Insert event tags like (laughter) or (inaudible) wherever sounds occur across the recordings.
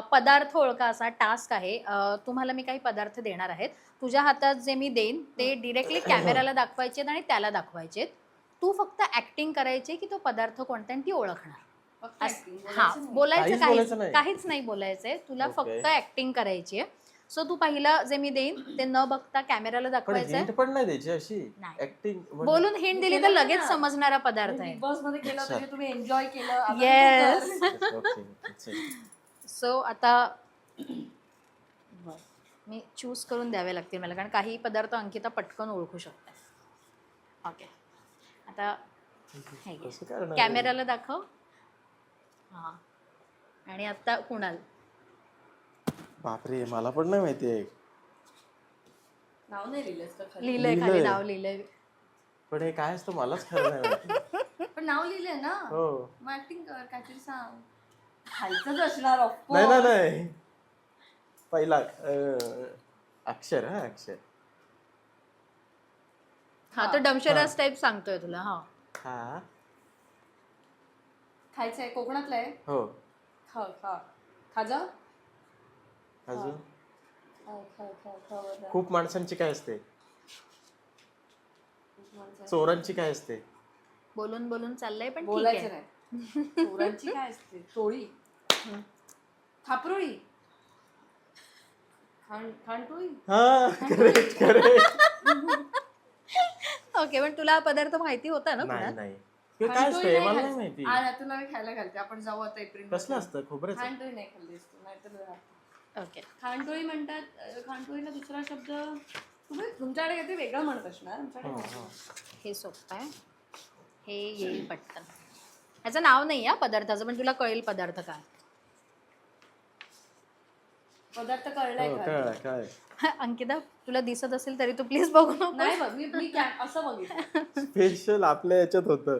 पदार्थ ओळखा असा टास्क आहे अ, तुम्हाला मी काही पदार्थ देणार आहेत तुझ्या हातात जे मी देईन ते डिरेक्टली कॅमेराला दाखवायचे आणि त्याला दाखवायचे तू फक्त ऍक्टिंग करायची की तो पदार्थ कोणता आणि ती ओळखणार फक्त अस- acting, हा बोलायचं बोलायचं नाही. काहीच काहीच बोलायचं नाही. काहीच नाही बोलायचंय तुला Okay. फक्त ऍक्टिंग करायची आहे सो तू पहिलं जे मी देईन ते न बघता कॅमेराला पण दाखवायचंय हिंट पण नाही द्यायची अशी नाही. ऍक्टिंग बोलून हिंट दिली तर केलं लगेच. समजणारा पदार्थ आहे Boss मध्ये केलं अच्छा. तरी तुम्ही एन्जॉय केलं आता. कर. (laughs) सो आता मी चूज करून द्यावे लागतील मला कारण काही पदार्थ अंकिता पटकन ओळखू शकते ओके आता हे कॅमेराला दाखव. हां. आणि आता कुणाल? बापरे मला पण नाही माहितीये नाव नाही खाली? लिहिलंय खाली लिहिलंय. नाव लिहिलंय. पण हे काय असतं मलाच खरं नाही माहिती. (laughs) पण नाव लिहिलंय ना? हो. मग ऍक्टिंग कर काहीतरी सांग. खायचंच असणार of नाही ना course. नाही. पहिला अं, अक्षर हा अक्षर. हा तो डमशराज टाईप सांगतोय तुला हा. हा. खायचंय कोकणातलं आहे. हो. खा खा. खाजा? अजून? खा खा खा खा बरं. खूप माणसांची काय असते. चोरांची काय असते? बोलून बोलून चाललंय पण ठीक बोलायचं आहे. नाही. चोरांची काय असते टोळी खापरोळी हा करेक्ट करेक्ट ओके पण तुला हा पदार्थ माहिती होता ना नाही कुणाल नाही. हे काय खांडटोळी असते मला नाही खायचं. माहिती. आ, तुला मी खायला घालते. आपण जाऊ आता एप्रिल कसलं असतं? नाही नाहीतर ओके म्हणतात अं, दुसरा शब्द तुम्ही तुमच्याकडे काहीतरी वेगळं म्हणत असणार. आमच्याकडे. हे सोपं आहे. हे येईल पटकन. ह्याचं नाव नाही या पदार्थाचं पण तुला कळेल पदार्थ काय. पदार्थ कळलाय हो, का? काय काय (laughs) अंकिता तुला दिसत असेल तरी तू प्लीज बघू नको. नाही बघ मी मी असं बघितलं स्पेशल आपल्या याच्यात होतं.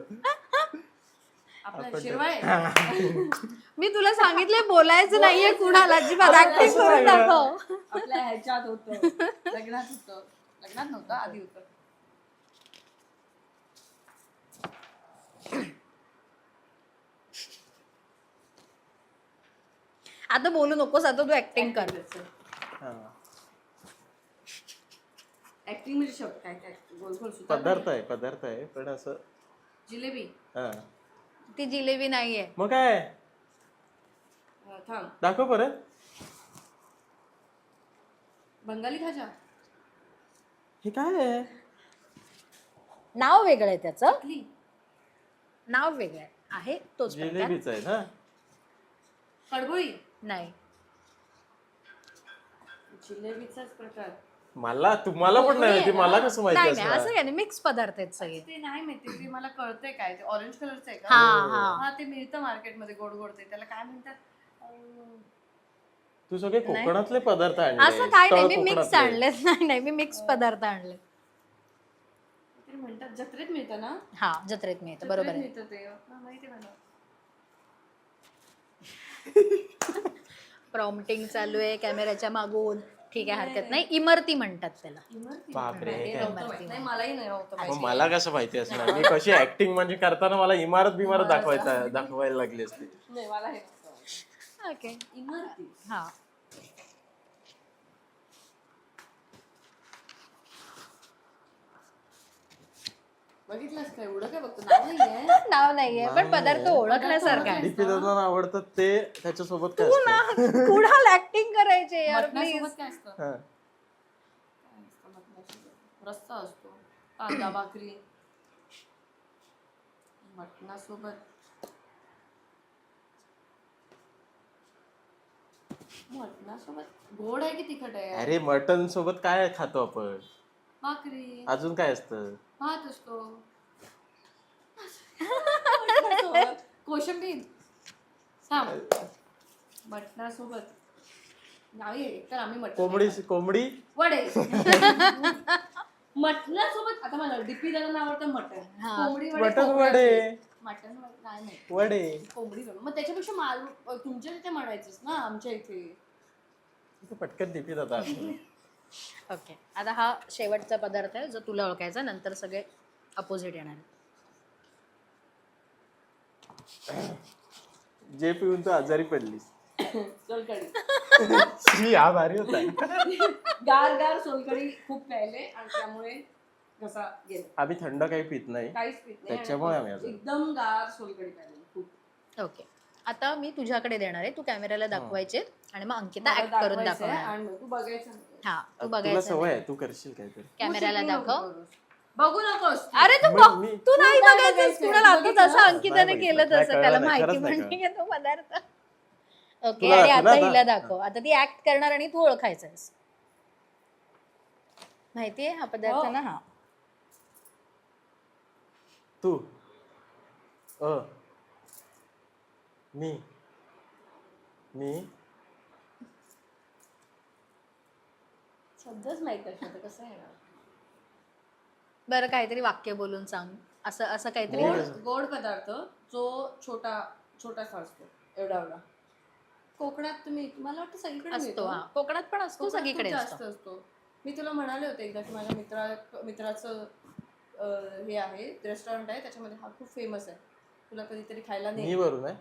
शिरवाय (laughs) मी तुला सांगितलंय बोलायचं नाहीये कुणाला अजिबात. ऍक्टिंग करून? दाखव. आपल्या ह्याच्यात होतं. लग्नात होतं. लग्नात नव्हतं आधी होतं. आता बोलू नकोस आता तू ऍक्टिंग कर. हा. ऍक्टिंग म्हणजे शब्द काय काय? गोल गोल सुद्धा पदार्थ आहे पदार्थ आहे पण असं जिलेबी. हा. ती जिलेबी नाहीये. मग काय? अं, थांब. दाखव परत. बंगाली खाजा. हे काय आहे? नाव वेगळं आहे त्याचं. नाव वेगळं आहे. आहे तोच प्रकार. जिलेबीच आहे ना? कडबोळी. नाही. जिलेबीचाच प्रकार. मला तुम्हाला पण नाही माहिती मला कसं माहिती नाही नाही असं काय नाही मिक्स पदार्थ आहेत सगळे. ते नाही माहिती ते मला कळतंय काय ते ऑरेंज कलरचं आहे हा का हा. हा ते मिळतं मार्केटमध्ये गोड गोड ते. त्याला काय म्हणतात? अं, तू सगळे कोकणातले पदार्थ आणले असं काय नाही मी मिक्स कोकणातले. आणलेत. नाही नाही मी मिक्स पदार्थ आणले ते म्हणतात जत्रेत मिळतं ना? हा जत्रेत मिळतं बरोबर आहे. मिळतं ते. हा, माहिती आहे मला. प्रॉम्प्टिंग चालू आहे कॅमेऱ्याच्या मागून. ठीक आहे हरकत नाही इमरती म्हणतात त्याला. बापरे, हे नव्हतं काय? माहिती. नाही मलाही नाही नव्हतं मग माहिती. मला कसं माहिती असणार? मी कशी ऍक्टिंग म्हणजे करताना मला इमारत बिमारत दाखवायचा दाखवायला लागली असते. हे. ओके इमारती. हा. बघितलंस काय एवढं काय बघतो? नाव नाहीये. (laughs) नाव नाहीये पण पदार्थ ओळखण्यासारखा आहे. डीपी दादांना आवडतं ते त्याच्यासोबत काय असतं? कुणाल ऍक्टिंग करायचे यार प्लीज मटणासोबत काय असतं? हा. काय असतं मटणासोबत? रस्सा असतो. कांदा भाकरी. मटणासोबत. मटणासोबत? गोड आहे की तिखट आहे? अरे मटन सोबत काय खातो आपण? भाकरी. अजून काय असतं? भात असतो. मटणासोबत (laughs) कोशिंबीर सांग मटणासोबत. नाही एकतर आम्ही मटण कोंबडी कोंबडी? वडे. (laughs) मटणासोबत आता मला डीपी दादा आवडतं मटण. हा. कोंबडी वडे मटन कोकणातले. वडे. मटण वडे नाही नाही. वडे. कोंबडी वडे मग त्याच्यापेक्षा माल तुमच्या इथे म्हणायचंच ना आमच्या इथे. इथे पटकन डीपी दादा (laughs) ओके. आता हा शेवटचा पदार्थ आहे जो तुला ओळखायचा नंतर सगळे अपोजिट येणार जे पिऊन तू आजारी पडलीस. सोलकडी शी हा भारी होता. गार गार सोलकडी खूप प्यायले आणि त्यामुळे घसा गेला. आम्ही थंड काही पित नाही. काहीच पित नाही. आणि त्याच्यामुळे आम्ही एकदम गार सोलकडी प्यायली. खूप. ओके. आता मी तुझ्याकडे देणार आहे. तू कॅमेराला दाखवायचे आणि मग अंकिता ऍक्ट करून दाखवणार. आणि मग तू बघायचं. नाही. हा तू तुला बघायचं सवय आहे तू करशील काहीतरी. शिकू दाखव. बघू नकोस. अरे तू बघ मी- तू नाही तू नाही बघायचं. तुला लागतो बघितलं? तसं अंकिताने नाही केलं बघितलं. तसं. नाही त्याला कळलं माहिती खरंच नाही पण नाहीये तो पदार्थ. ओके तुला आणि दाखव आता हिला. दाखव. आता ती ऍक्ट करणार आणि तू ओळखायचंस माहितीये हा पदार्थ हो. ना? हा. तू. अ. मी. मी. शब्दच माहीत कसं येणार? बरं काहीतरी वाक्य बोलून सांग. असं असं काहीतरी गोड. पदार्थ जो छोटा छोटासा असतो एवढा एवढा. कोकणात तुम्ही मला वाटतं सगळीकडे असतो मिळतो. हा. कोकणात पण असतो कोकणात खूप सगळीकडे जास्त असतो. असतो. मी तुला म्हणाले होते एकदा की माझ्या मित्रा मित्राचं अं, हे आहे रेस्टॉरंट आहे त्याच्यामध्ये हा खूप फेमस आहे. तुला कधीतरी खायला मी नाही वरून आहे?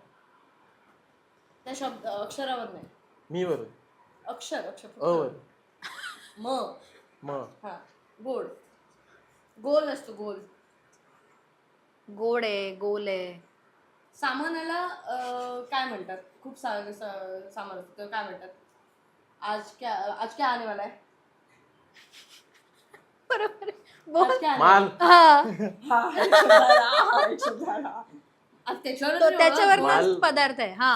त्या शब्द अक्षरावर नाही मी वरून अक्षर अक्षर म म हा गोड गोल असतो गोल गोड आहे गोल आहे सामानाला अं, काय म्हणतात खूप सा सा- सामान असतं त्याला काय म्हणतात आज क्या आज क्या आने वाला है बरोबर आहे. बोल आज क्या आने माल हा हा, एक शब्द आला, हा, एक शब्द आला. आज त्याच्यावर तो त्याच्यावर माल- पदार्थ आहे हा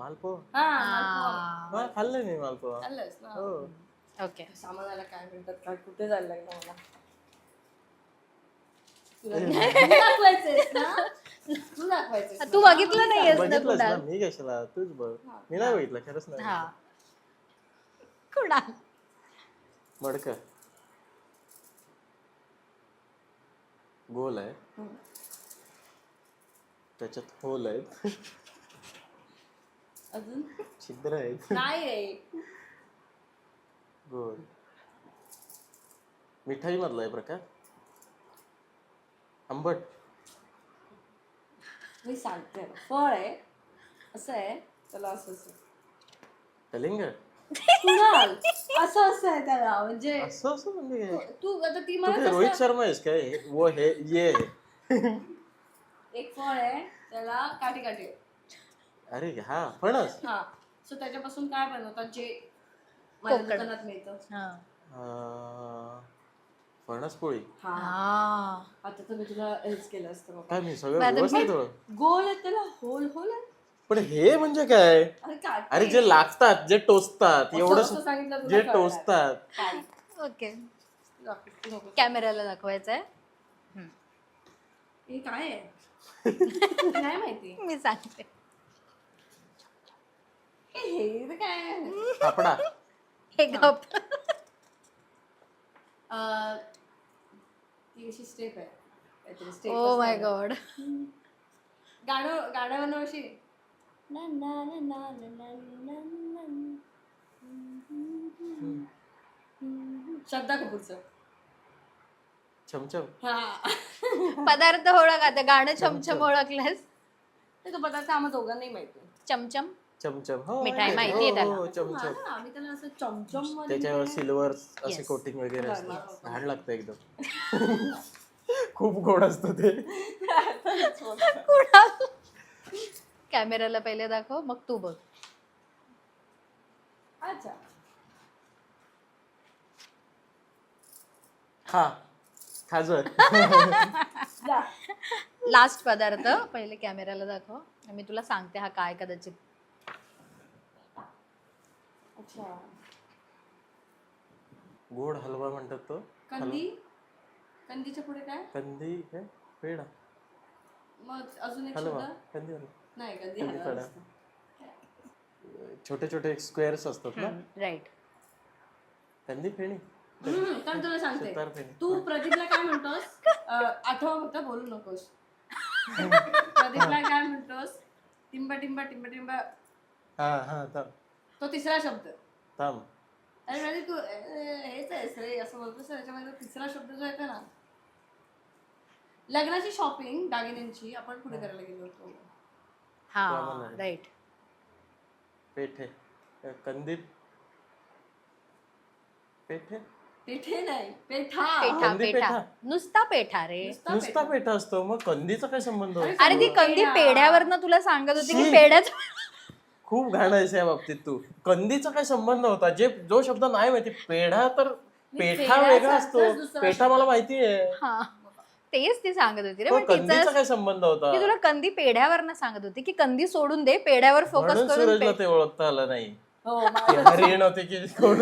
मालपो हा खाल्लं मी मालपो खाल्लंस ना? हो. ओके. सामानाला काय म्हणतात काय कुठे जायला लागलं मला तुला तू दाखवायचंयस ना? तू दाखवायचंयस तू ना? बघितलं नाहीयेस ना बघितलंस ना कुणाल? मी कशाला? तूच बघ. मी नाही बघितलं खरंच नाही हा. कुणाल मडक. गोल आहे. त्याच्यात होल आहेत. अजून? छिद्र आहेत. नाही रे. गोल मिठाई मधला आहे प्रकार. आंबट. मी सांगते. ना. फळ आहे. असं आहे. त्याला असं असं. कुणाल? असं असं आहे त्याला. म्हणजे असं असं म्हणजे? काय? तू आता ती तू मला काय रोहित कसं- शर्मा आहेस काय? वो हे ये. है. एक फळ आहे. त्याला काटे आहेत. अरे हा फणस. हा सो त्याच्यापासून काय बनवतात जे माझ्या कोकण. दुकानात मिळतं? हा. अं, फणस पोळी. हा. हा. आता तर मी तुला हेच केलं असतं बाबा. काय मी सगळं मॅडम, व्यवस्थित. गोल आहे त्याला होल होल आहे. पण हे म्हणजे काय? अरे काटे. अरे जे लागतात जे टोचतात असं- एवढं सांगितलं तुला जे कळणार. टोचतात. काय? ओके. दाखव, तू नको. कॅमेराला दाखवायचं आहे. हे काय आहे? (laughs) नाही माहिती. मी सांगते. हे हे काय? कापडा हे गप. अं, ती अशी स्टेप आहे. काहीतरी स्टेप ओ माय गॉड गाणं गाणं म्हणू अशी ना ना ना ना ना ना ना ना. ना. श्रद्धा कपूरचं. चमचम हा. पदार्थ ओळख आता. गाणं छमछम ओळखलंस. ते तो पदार्थ आम्हा दोघांनाही माहिती चमचम? चमचम हो मिठाई माहिती माहितीये हो, त्याला. हो, चमचम आम्ही त्याला असं चमचममध्ये त्याच्यावर सिल्वर असे Yes. कोटिंग वगैरे. असतं घाण लागतं एकदम. (laughs) खूप गोड असतं ते. (laughs) कुणाल कॅमेराला पहिले दाखव मग तू बघ. अच्छा. खा खाजर (laughs) जा. लास्ट पदार्थ पहिले कॅमेराला दाखव. मी तुला सांगते हा काय कदाचित अच्छा. गोड हलवा म्हणतात तो. कंदी? कंदीच्या पुढे काय? कंदी काय पेढा. मग अजून एक हलवा. शब्द? कंदी हलवा. नाही कंदी कंदी हलवा पेढा. छोटे छोटे स्क्वेअर्स असतात ना? राईट कंदी फेणी हम्म, तर तुला सांगते. सुतार फेणी तू प्रदीपला काय म्हणतोस? अं, आठव फक्त बोलू नकोस. (laughs) प्रदीपला काय म्हणतोस? टिंबा टिंबा टिंबा टिंबा. हा हा थांब. तो तिसरा शब्द. थांब. अरे म्हणजे तू अं, हेच आहेस रे असं बोलतोस तर त्याच्यामध्ये तिसरा शब्द जो येतो ना. लग्नाची शॉपिंग दागिन्यांची आपण पुढे करायला गेलो होतो. हा. राईट पेठे. अ, कंदी पेठे? पेठे नाही पेठा. पेठा कंदी पेठा. पेठा. नुसता पेठा रे. नुसता नुसता पेठा. पेठा असतो. मग कंदीचा काय संबंध? अरे ती कंदी पेढा. पेढ्यावरनं तुला सांगत होती की शी. पेढ्याच खूप घाण आहेस या बाबतीत तू. कंदीचा काय संबंध होता? जे जो शब्द नाही माहिती पेढा तर पेठा वेगळा असतो. पेठा. मला माहिती आहे. हा. तेच ती सांगत होती रे पण कंदीचा तिचं काय संबंध होता? तुला कंदी पेढ्यावरनं सांगत होती की कंदी सोडून दे पेढ्यावर फोकस करून ते ओळखता आलं नाही. हो हरिण होते की कोण?